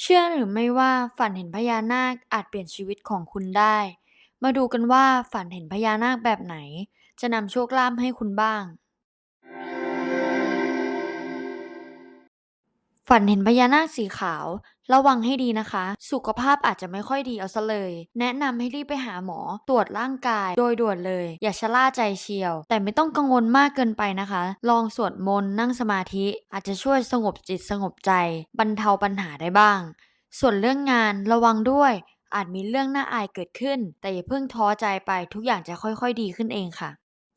เชื่อหรือไม่ว่าฝันเห็นพญานาคอาจเปลี่ยนชีวิตของคุณได้ มาดูกันว่าฝันเห็นพญานาคแบบไหน จะนำโชคลาภให้คุณบ้าง ฝันเห็นพญานาคสีขาว ระวังให้ดีนะคะ สุขภาพอาจจะไม่ค่อยดีเอาซะเลย แนะนำให้รีบไปหาหมอตรวจร่างกายโดยด่วนเลย อย่าชะล่าใจเชียว แต่ไม่ต้องกังวลมากเกินไปนะคะ ลองสวดมนต์นั่งสมาธิ อาจจะช่วยสงบจิตสงบใจ บรรเทาปัญหาได้บ้าง ส่วนเรื่องงานระวังด้วยอาจมีเรื่องน่าอายเกิดขึ้น แต่อย่าเพิ่งท้อใจไปทุกอย่างจะค่อยๆ ดีขึ้นเองค่ะ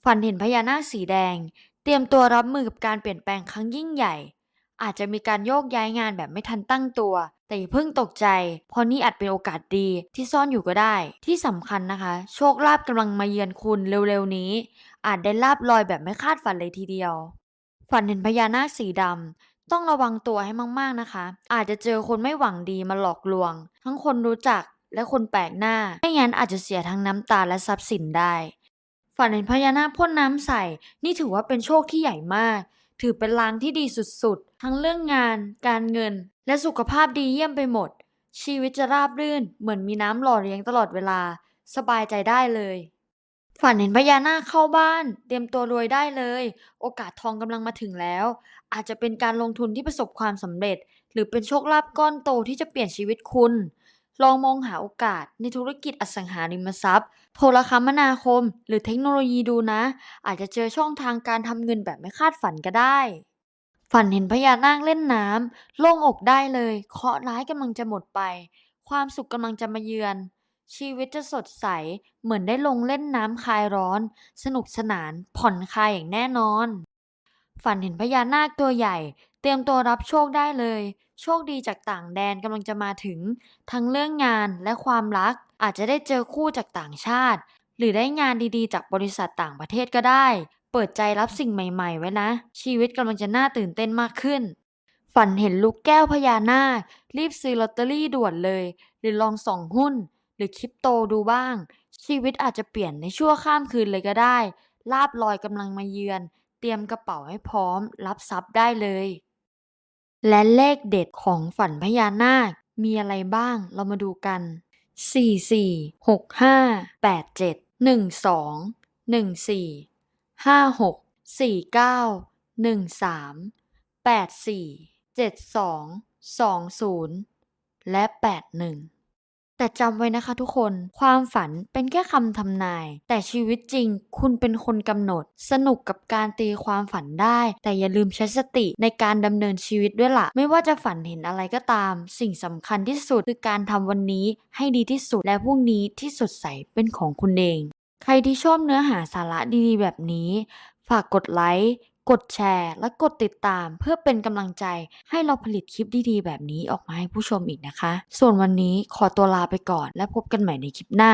ฝันเห็นพญานาคสีแดง เตรียมตัวรับมือกับการเปลี่ยนแปลงครั้งยิ่งใหญ่ อาจจะมีการโยกย้ายงานแบบไม่ทันตั้งตัว แต่อย่าเพิ่งตกใจ เพราะนี่อาจเป็นโอกาสดีที่ซ่อนอยู่ก็ได้ ที่สำคัญนะคะ โชคลาภกำลังมาเยือนคุณเร็วๆนี้ อาจได้ลาบลอยแบบไม่คาดฝันเลยทีเดียว ฝันเห็นพญานาคสีดำต้องระวังตัวให้มากๆนะคะ อาจจะเจอคนไม่หวังดีมาหลอกลวง ทั้งคนรู้จักและคนแปลกหน้าไม่งั้นอาจจะเสียทั้งน้ำตาและทรัพย์สินได้ ฝันเห็นพญานาคพ่นน้ำใส่ นี่ถือว่าเป็นโชคที่ใหญ่มาก ถือเป็นลางที่ดีสุดๆ ทั้งเรื่องงาน การเงิน และสุขภาพดีเยี่ยมไปหมด ชีวิตจะราบรื่น เหมือนมีน้ำหล่อเลี้ยงตลอดเวลา สบายใจได้เลย ฝันเห็นพญานาคเข้าบ้าน เตรียมตัวรวยได้เลย โอกาสทองกำลังมาถึงแล้ว อาจจะเป็นการลงทุนที่ประสบความสำเร็จ หรือเป็นโชคลาภก้อนโตที่จะเปลี่ยนชีวิตคุณ ลองมองหาโอกาสในธุรกิจอสังหาริมทรัพย์ โทรคมนาคม หรือเทคโนโลยีดูนะ อาจจะเจอช่องทางการทำเงินแบบไม่คาดฝันก็ได้ ฝันเห็นพญานาคเล่นน้ำโล่งอกได้เลย เคราะห์ร้ายกำลังจะหมดไป ความสุขกำลังจะมาเยือน ชีวิตจะสดใส เหมือนได้ลงเล่นน้ำคลายร้อน สนุกสนาน ผ่อนคลายอย่างแน่นอน ฝันเห็นพญานาคตัวใหญ่ เตรียมตัวรับโชคได้เลย โชคดีจากต่างแดนกำลังจะมาถึง ทั้งเรื่องงานและความรัก อาจจะได้เจอคู่จากต่างชาติ หรือได้งานดีๆ จากบริษัทต่างประเทศก็ได้ เปิดใจรับสิ่งใหม่ ๆ ไว้นะ ชีวิตกำลังจะน่าตื่นเต้นมากขึ้น ฝันเห็นลูกแก้วพญานาค รีบซื้อลอตเตอรี่ด่วนเลย หรือลองส่องหุ้น หรือคริปโตดูบ้าง ชีวิตอาจจะเปลี่ยนในชั่วข้ามคืนเลยก็ได้ลาบลอยกำลังมาเยือน เตรียมกระเป๋าให้พร้อม รับทรัพย์ได้เลย และเลขเด็ดของฝันพญานาค มีอะไรบ้างเรามาดูกันสี่สี่หกห้าแปดเจ็ดหนึ่งสองหนึ่งสี่ห้าหกสี่เก้าหนึ่งสามแปดสี่เจ็ดสองสองศูนย์และแปดหนึ่ง แต่จำไว้นะคะทุกคน ความฝันเป็นแค่คำทำนาย แต่ชีวิตจริง คุณเป็นคนกำหนด สนุกกับการตีความฝันได้ แต่อย่าลืมใช้สติในการดำเนินชีวิตด้วยล่ะ ไม่ว่าจะฝันเห็นอะไรก็ตาม สิ่งสำคัญที่สุดคือการทำวันนี้ให้ดีที่สุดและพรุ่งนี้ที่สดใสเป็นของคุณเอง ใครที่ชอบเนื้อหาสาระดีๆ แบบนี้ ฝากกดไลค์ กดแชร์และกดติดตามเพื่อเป็นกำลังใจให้เราผลิตคลิปดีๆ แบบนี้ออกมาให้ผู้ชมอีกนะคะ ส่วนวันนี้ขอตัวลาไปก่อนและพบกันใหม่ในคลิปหน้า